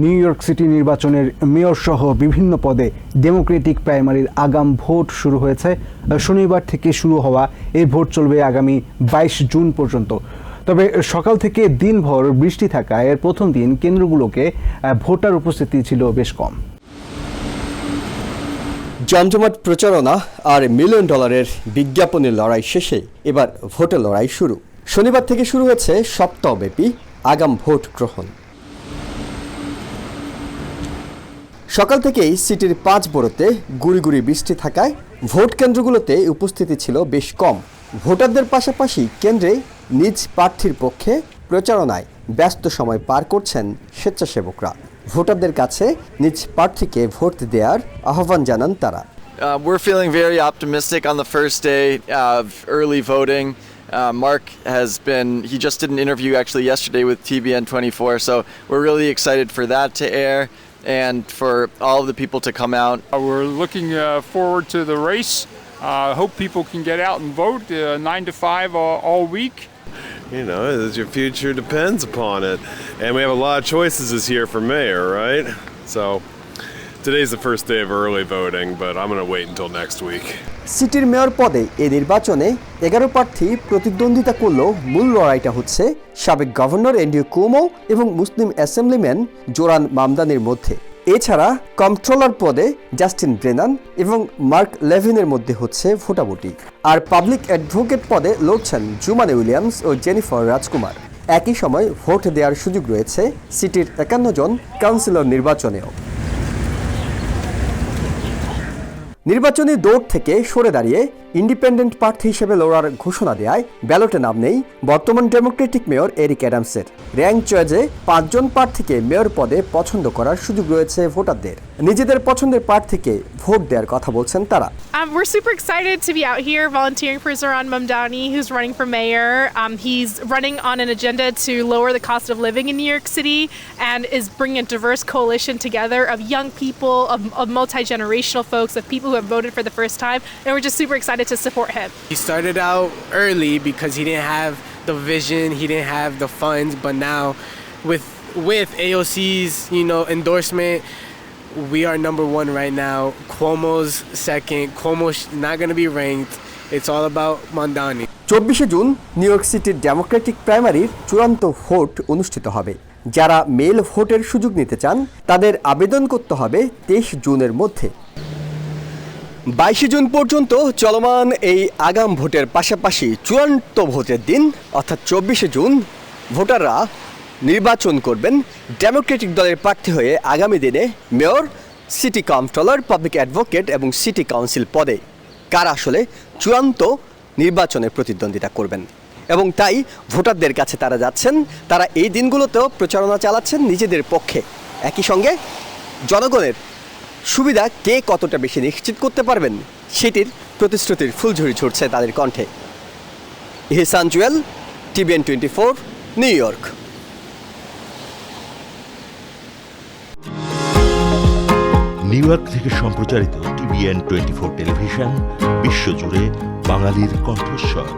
New York city নির্বাচনের mayor সহ বিভিন্ন পদে ডেমোক্রেটিক প্রাইমারির আগাম ভোট শুরু হয়েছে। শনিবার থেকে শুরু হওয়া এই ভোট চলবে আগামী বাইশ জুন পর্যন্ত। তবে সকাল থেকে দিনভর বৃষ্টি থাকায় এর প্রথম দিন কেন্দ্রগুলোকে ভোটার উপস্থিতি ছিল বেশ কম। জমজমাট প্রচারণা আর মিলিয়ন ডলারের বিজ্ঞাপনের লড়াই শেষে এবার ভোটের লড়াই শুরু। শনিবার থেকে শুরু হয়েছে সপ্তাহব্যাপী আগাম ভোট গ্রহণ। সকাল থেকেই সিটির পাঁচ বড়োতে গুড়ি গুড়ি বৃষ্টি থাকায় ভোট কেন্দ্রগুলোতে উপস্থিতি ছিল বেশ কম ভোটারদের পাশাপাশি কেন্দ্রে নিজ প্রার্থীর পক্ষে প্রচারণায় ব্যস্ত সময় পার করছেন স্বেচ্ছাসেবকরা ভোটারদের কাছে নিজ প্রার্থীকে ভোট দেওয়ার আহ্বান জানান তারা Uh, we're feeling very optimistic on the first day of early voting. Uh, Mark has been, he just did an interview actually yesterday with TBN 24, so we're really excited for that to air and for all of the people to come out. Uh, We're looking uh, forward to the race. Uh, hope people can get out and vote uh, 9 to 5 all, all week. You know, as your future depends upon it. And we have a lot of choices this year for mayor, right? So today's the first day of early voting, but I'm going wait until next week. সিটির mayor পদে এই নির্বাচনে এগারো প্রার্থী প্রতিদ্বন্দ্বিতা করলেও মূল লড়াইটা হচ্ছে সাবেক গভর্নর এন্ডিও কুমো এবং মুসলিম অ্যাসেম্বলিম্যান জোরান মামদানির মধ্যে। এছাড়া কন্ট্রোলার পদে জাস্টিন ব্রেনান এবং মার্ক লেভিনের মধ্যে হচ্ছে ভোটাভুটি। আর পাবলিক অ্যাডভোকেট পদে লড়ছেন জুমানে উইলিয়ামস ও জেনিফার রাজকুমার। একই সময় ভোট দেওয়ার সুযোগ রয়েছে সিটির একান্ন জন কাউন্সিলর নির্বাচনেও। নির্বাচনী দৌড় থেকে সরে দাঁড়িয়ে ইন্ডিপেন্ডেন্ট প্রার্থী হিসেবে লড়ার ঘোষণা দেয় ব্যালটে নাম নেই বর্তমান ডেমোক্রেটিক মেয়র এরিক অ্যাডামসের র্যাঙ্ক চয়েজে পাঁচজন প্রার্থীকে মেয়র পদে পছন্দ করার সুযোগ রয়েছে ভোটারদের নিজেদের পছন্দের প্রার্থীকে ভোট দেওয়ার কথা বলছেন তারা Um, we're super excited to be out here volunteering for Zoran Mamdani, who's running for mayor. Um, he's running on an agenda to lower the cost of living in New York City and is bringing a diverse coalition together of young people, of, of multi generational folks, of people who have voted for the first time. And we're just super excited to support him. He started out early because he didn't have the vision, he didn't have the funds, but now with with AOC's, you know, endorsement, we are number one right now. Cuomo's second. Cuomo's not gonna be ranked. It's all about Mondani. চব্বিশে June New York সিটির Democratic প্রাইমারির চূড়ান্ত vote অনুষ্ঠিত হবে যারা mail ভোটের সুযোগ নিতে চান তাদের আবেদন করতে হবে তেইশ জুনের মধ্যে বাইশে জুন পর্যন্ত চলমান এই আগাম ভোটের পাশাপাশি চূড়ান্ত ভোটের দিন, অর্থাৎ চব্বিশে জুন, ভোটাররা নির্বাচন করবেন ডেমোক্রেটিক দলের প্রার্থী হয়ে আগামী দিনে mayor, city councillor, public advocate এবং সিটি কাউন্সিল পদে। কারা আসলে চূড়ান্ত নির্বাচনে প্রতিদ্বন্দ্বিতা করবেন? এবং তাই ভোটারদের কাছে তারা যাচ্ছেন, তারা এই দিনগুলোতেও প্রচারণা চালাচ্ছেন নিজেদের পক্ষে। একই সঙ্গে জনগণের সুবিধা কে কতটা বেশি নিশ্চিত করতে পারবেন? সেটির প্রতিশ্রুতির ফুলঝুরি ছুটছে তাদের কণ্ঠে। Ihsan Jewel, TVN twenty four, New York. New York থেকে সম্প্রচারিত টিভিএন টোয়েন্টি ফোর টেলিভিশন, বিশ্বজুড়ে বাঙালির কণ্ঠস্বর।